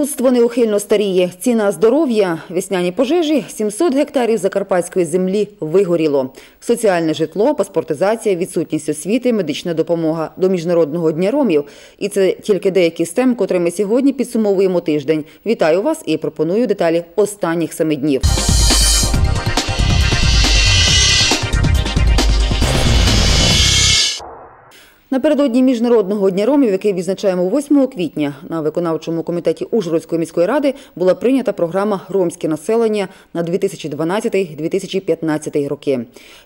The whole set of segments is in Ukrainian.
Людство неухильно старіє. Ціна здоров'я, весняні пожежі, 700 гектарів закарпатської землі вигоріло. Соціальне житло, паспортизація, відсутність освіти, медична допомога до Міжнародного дня ромів. І це тільки деякі з тем, котрими сьогодні підсумовуємо тиждень. Вітаю вас і пропоную деталі останніх семи днів. Напередодні міжнародного дня ромів, який відзначаємо 8 квітня, на виконавчому комітеті Ужгородської міської ради була прийнята програма Ромське населення на 2012-2015 роки.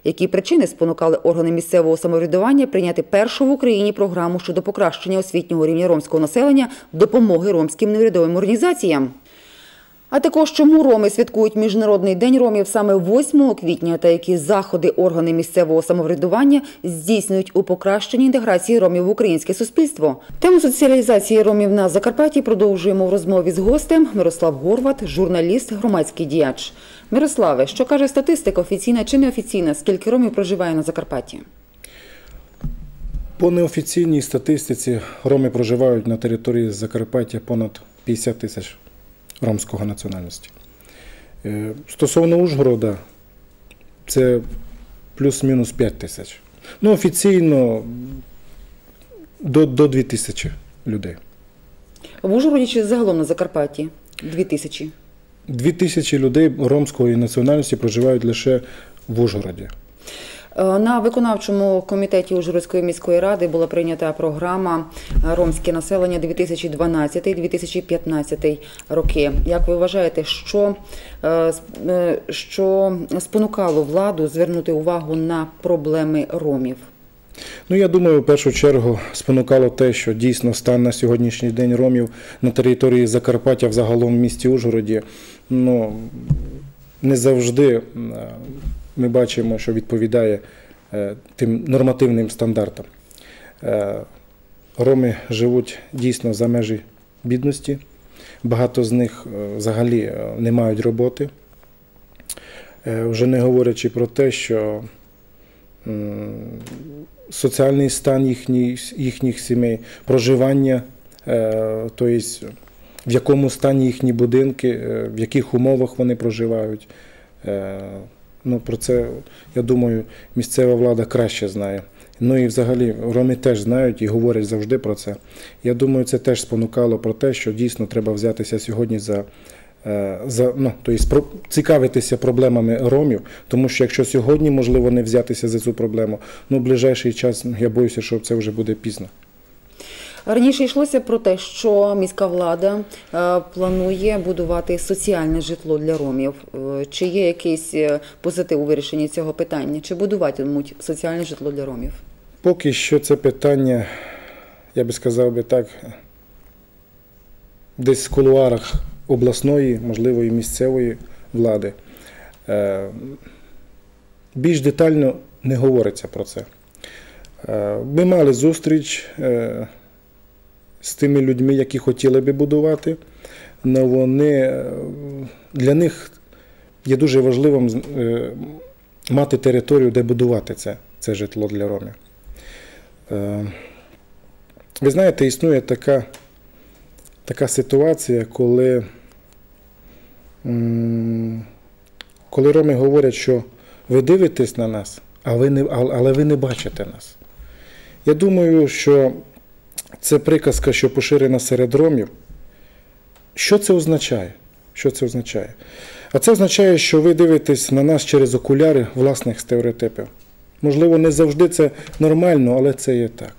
Які причини спонукали органи місцевого самоврядування прийняти першу в Україні програму щодо покращення освітнього рівня ромського населення, допомоги ромським неурядовим організаціям? А також чому роми святкують Міжнародний день ромів саме 8 квітня та які заходи органи місцевого самоврядування здійснюють у покращенні інтеграції ромів в українське суспільство. Тему соціалізації ромів на Закарпатті продовжуємо в розмові з гостем Мирослав Горват, журналіст, громадський діяч. Мирославе, що каже статистика, офіційна чи неофіційна? Скільки ромів проживає на Закарпатті? По неофіційній статистиці роми проживають на території Закарпаття понад 50 тисяч ромського національності. Е, Стосовно Ужгорода, це плюс-мінус 5 тисяч. Ну, офіційно до, до 2 тисячі людей. В Ужгороді чи загалом на Закарпатті? Дві тисячі. 2 тисячі людей ромської національності проживають лише в Ужгороді. Е, На виконавчому комітеті Ужгородської міської ради була прийнята програма Ромське населення 2012-2015 роки. Як ви вважаєте, що, е, е, що спонукало владу звернути увагу на проблеми ромів? Ну, я думаю, в першу чергу спонукало те, що дійсно стан на сьогоднішній день ромів на території Закарпаття, взагалом в місті Ужгороді, ну, не завжди ми бачимо, що відповідає е, тим нормативним стандартам. Е, Роми живуть дійсно за межі бідності. Багато з них е, взагалі не мають роботи. Вже не говорячи про те, що соціальний стан їхній, їхніх сімей, проживання, тобто в якому стані їхні будинки, в яких умовах вони проживають. Ну, про це, я думаю, місцева влада краще знає. Ну і взагалі роми теж знають і говорять завжди про це. Я думаю, це теж спонукало про те, що дійсно треба взятися сьогодні за. е, За, ну, тобто, цікавитися проблемами ромів, тому що якщо сьогодні можливо не взятися за цю проблему, ну в ближайший час я боюся, що це вже буде пізно. Раніше йшлося про те, що міська влада е, планує будувати соціальне житло для ромів. Е, Чи є якийсь е, позитив у вирішенні цього питання? Чи будуватимуть соціальне житло для ромів? Поки що це питання, я би сказав би так, десь в кулуарах обласної, можливо, і місцевої влади. Більш детально не говориться про це. Ми мали зустріч з тими людьми, які хотіли би будувати, але вони е, для них є дуже важливим е, мати територію, де будувати це, це житло для ромів. Е, Ви знаєте, існує така, така ситуація, коли, коли роми говорять, що ви дивитесь на нас, але ви не бачите нас. Я думаю, що це приказка, що поширена серед ромів. Що це означає? Що це означає? А це означає, що ви дивитесь на нас через окуляри власних стереотипів. Можливо, не завжди це нормально, але це є так.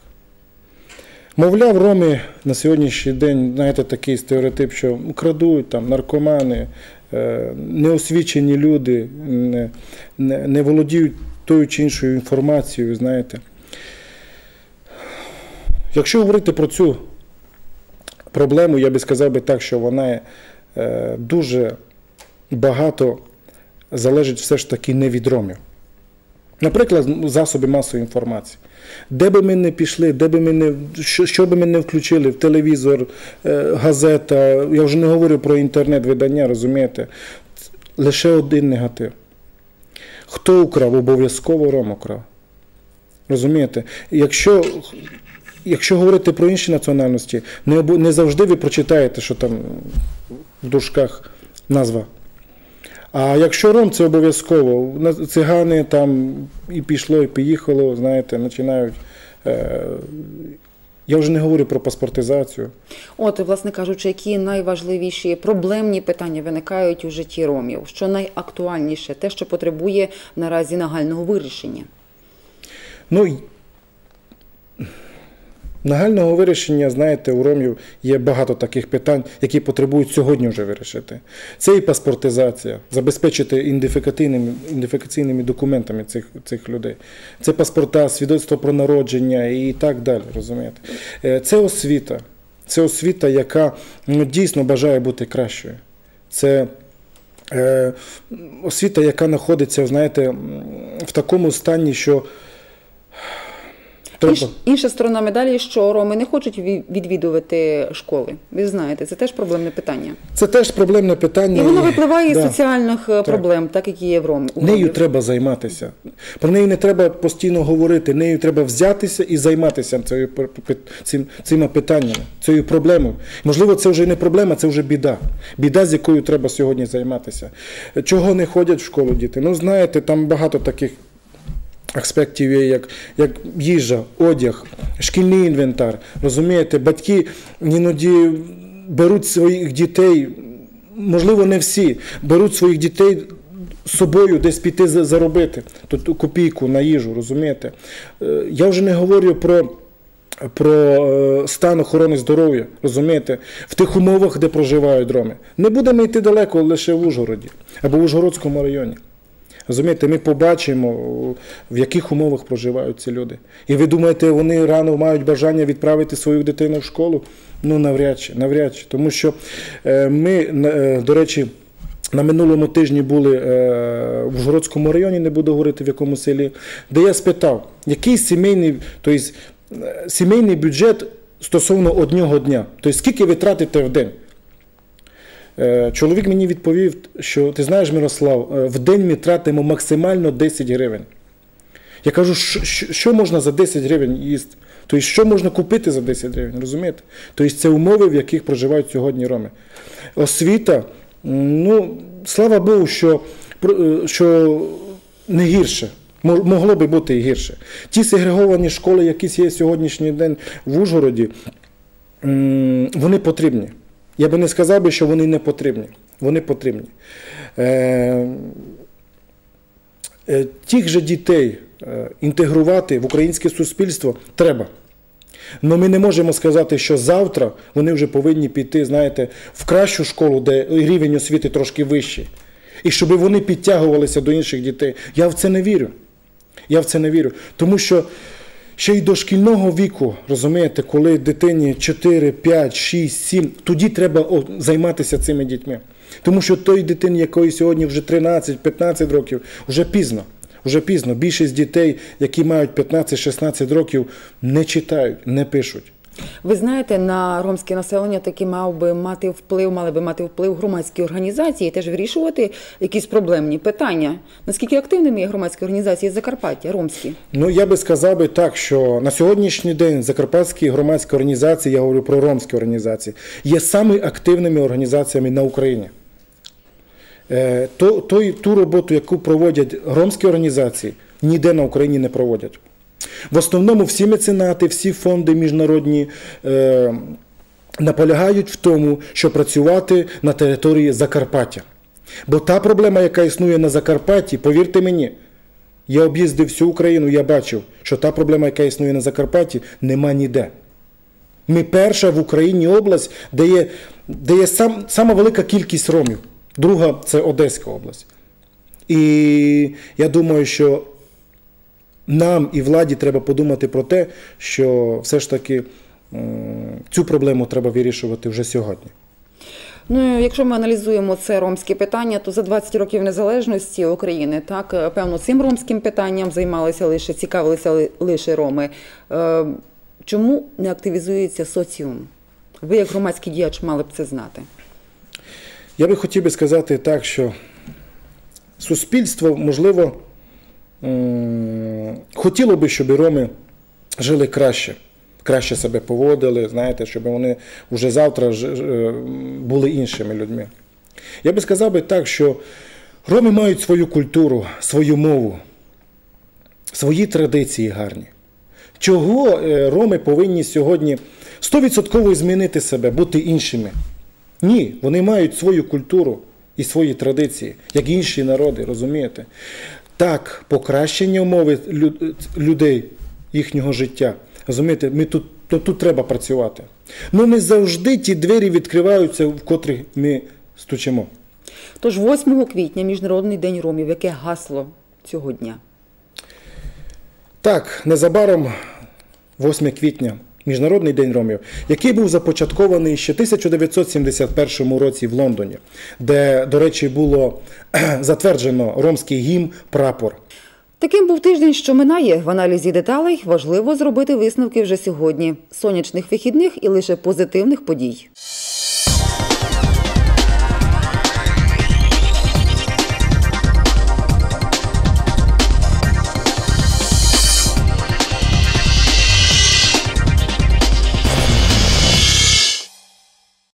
Мовляв, роми на сьогоднішній день, знаєте, такий стереотип, що крадуть, там, наркомани, е, неосвічені люди, не, володіють тою чи іншою інформацією, знаєте. Якщо говорити про цю проблему, я би сказав би так, що вона е, дуже багато залежить все ж таки не від ромів. Наприклад, засоби масової інформації. Де би ми не пішли, де би ми не, що, що би ми не включили, в телевізор, е, газета, я вже не говорю про інтернет-видання, розумієте, лише один негатив. Хто украв, обов'язково Ром украв. Розумієте? Якщо якщо говорити про інші національності, не, обо- не завжди ви прочитаєте, що там в дужках назва. А якщо ром, це обов'язково. Цигани там і пішло, і поїхало, знаєте, починають. Е, я вже не говорю про паспортизацію. От, власне кажучи, які найважливіші проблемні питання виникають у житті ромів? Що найактуальніше, те, що потребує наразі нагального вирішення? Ну, нагального вирішення, знаєте, у ромів є багато таких питань, які потребують сьогодні вже вирішити. Це і паспортизація, забезпечити ідентифікаційними, ідентифікаційними документами цих, цих людей. Це паспорта, свідоцтво про народження і так далі. розумієте. Е, Це освіта. Це освіта, яка ну, дійсно бажає бути кращою. Це е, освіта, яка знаходиться, знаєте, в такому стані, що. Інш, інша сторона медалі, що роми не хочуть відвідувати школи. Ви знаєте, це теж проблемне питання. Це теж проблемне питання. І воно випливає із Да. соціальних е, проблем, так як є в ром. у Нею треба займатися. Про неї не треба постійно говорити. Нею треба взятися і займатися цією цим, цими питаннями, цією проблемою. Можливо, це вже не проблема, це вже біда. Біда, з якою треба сьогодні займатися. Чого не ходять в школу діти? Ну, знаєте, там багато таких. Аспектів є, як, як їжа, одяг, шкільний інвентар. Розумієте, батьки іноді беруть своїх дітей, можливо, не всі, беруть своїх дітей з собою десь піти заробити ту, ту копійку на їжу, розумієте? Е, Я вже не говорю про. Про е, стан охорони здоров'я, розумієте, в тих умовах, де проживають роми. Не будемо йти далеко лише в Ужгороді або в Ужгородському районі. Розумієте, ми побачимо, в яких умовах проживають ці люди. І ви думаєте, вони рано мають бажання відправити свою дитину в школу? Ну, навряд чи, навряд чи. Тому що е, ми, е, до речі, на минулому тижні були е, в Ужгородському районі, не буду говорити в якому селі, де я спитав, який сімейний, тобто, сімейний бюджет стосовно одного дня. Тобто, скільки ви тратите в день? Е, Чоловік мені відповів, що ти знаєш, Мирослав, е, в день ми тратимо максимально 10 гривень. Я кажу, що, можна за 10 гривень їсти? Тобто, що можна купити за 10 гривень, розумієте? Тобто це умови, в яких проживають сьогодні роми. Освіта, ну, слава Богу, що, е, що не гірше. Могло би бути і гірше. Ті сегреговані школи, які є сьогоднішній день в Ужгороді, вони потрібні. Я би не сказав би, що вони не потрібні. Вони потрібні. Е, е, тих же дітей е, інтегрувати в українське суспільство треба. Але ми не можемо сказати, що завтра вони вже повинні піти, знаєте, в кращу школу, де рівень освіти трошки вищий. І щоб вони підтягувалися до інших дітей. Я в це не вірю. Я в це не вірю. Тому що ще й до шкільного віку, розумієте, коли дитині 4, 5, 6, 7, тоді треба займатися цими дітьми. Тому що той дитині, якої сьогодні вже 13-15 років, вже пізно. Вже пізно. Більшість дітей, які мають 15-16 років, не читають, не пишуть. Ви знаєте, на ромське населення таки мав би мати вплив, мали би мати вплив громадські організації, теж вирішувати якісь проблемні питання. Наскільки активними є громадські організації Закарпаття, ромські? Ну, я би сказав би так, що на сьогоднішній день закарпатські громадські організації, я говорю про ромські організації, є самими активними організаціями на Україні. Е, То, ту роботу, яку проводять ромські організації, ніде на Україні не проводять. В основному всі меценати, всі фонди міжнародні е, наполягають в тому, щоб працювати на території Закарпаття. Бо та проблема, яка існує на Закарпатті, повірте мені, я об'їздив всю Україну, я бачив, що та проблема, яка існує на Закарпатті, нема ніде. Ми перша в Україні область, де є, де є сам, сама велика кількість ромів. Друга це Одеська область. І я думаю, що нам і владі треба подумати про те, що все ж таки цю проблему треба вирішувати вже сьогодні. Ну, якщо ми аналізуємо це ромське питання, то за 20 років незалежності України, так е, певно, цим ромським питанням займалися лише цікавилися лише роми. Е, Чому не активізується соціум? Ви, як громадський діяч, мали б це знати. Я би хотів би сказати так, що суспільство, можливо, хотіло би, щоб роми жили краще. краще себе поводили, знаєте, щоб вони вже завтра е, були іншими людьми. Я би сказав би так, що роми мають свою культуру, свою мову, свої традиції гарні. Чого е, роми повинні сьогодні 100% змінити себе, бути іншими? Ні, вони мають свою культуру і свої традиції, як інші народи, розумієте? Так, покращення умови людей, їхнього життя. Розумієте, ми тут, то тут треба працювати. Ну не завжди ті двері відкриваються, в котрих ми стучимо. Тож 8 квітня Міжнародний день ромів. Яке гасло цього дня? Так, незабаром 8 квітня, Міжнародний день ромів, який був започаткований ще в 1971 році в Лондоні, де, до речі, було затверджено ромський гімн прапор. Таким був тиждень, що минає. В аналізі деталей важливо зробити висновки вже сьогодні. Сонячних вихідних і лише позитивних подій.